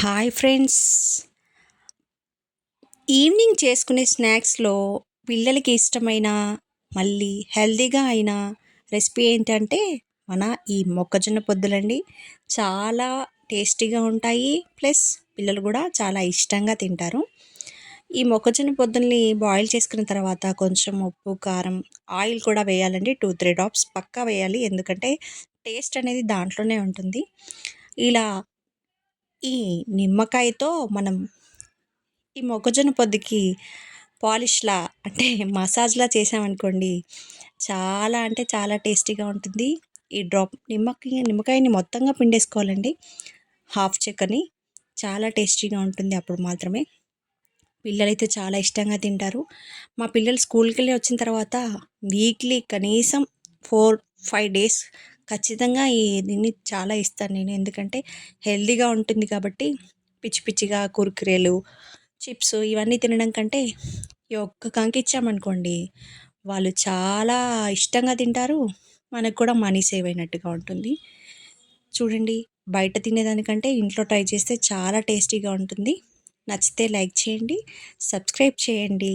Hi friends. Evening చేసుకునే స్నాక్స్లో పిల్లలకి ఇష్టమైన మళ్ళీ హెల్దీగా అయిన రెసిపీ ఏంటంటే మన ఈ మొక్కజొన్న పొద్దులండి. చాలా టేస్టీగా ఉంటాయి. ప్లస్ పిల్లలు కూడా చాలా ఇష్టంగా తింటారు. ఈ మొక్కజొన్న పొద్దుల్ని బాయిల్ చేసుకున్న తర్వాత కొంచెం ఉప్పు కారం ఆయిల్ కూడా వేయాలండి. టూ త్రీ డ్రాప్స్ పక్కా వేయాలి. ఎందుకంటే టేస్ట్ అనేది దాంట్లోనే ఉంటుంది. ఇలా ఈ నిమ్మకాయతో మనం ఈ మొక్కజొన్న పొద్దుకి పాలిష్లా అంటే మసాజ్లా చేసామనుకోండి చాలా అంటే చాలా టేస్టీగా ఉంటుంది. ఈ డ్రాప్ నిమ్మకాయ నిమ్మకాయని మొత్తంగా పిండేసుకోవాలండి. హాఫ్ చెక్కని చాలా టేస్టీగా ఉంటుంది అప్పుడు మాత్రమే. పిల్లలైతే చాలా ఇష్టంగా తింటారు. మా పిల్లలు స్కూల్కి వెళ్ళి వచ్చిన తర్వాత వీక్లీ కనీసం ఫోర్ ఫైవ్ డేస్ ఖచ్చితంగా ఈ దీన్ని చాలా ఇస్తాను నేను. ఎందుకంటే హెల్దీగా ఉంటుంది కాబట్టి పిచ్చి పిచ్చిగా కుర్కురేలు చిప్స్ ఇవన్నీ తినడం కంటే ఈ ఒక్క కంకి ఇచ్చామనుకోండి వాళ్ళు చాలా ఇష్టంగా తింటారు. మనకు కూడా మనీ సేవ్ అయినట్టుగా ఉంటుంది. చూడండి బయట తినేదానికంటే ఇంట్లో ట్రై చేస్తే చాలా టేస్టీగా ఉంటుంది. నచ్చితే లైక్ చేయండి సబ్స్క్రైబ్ చేయండి.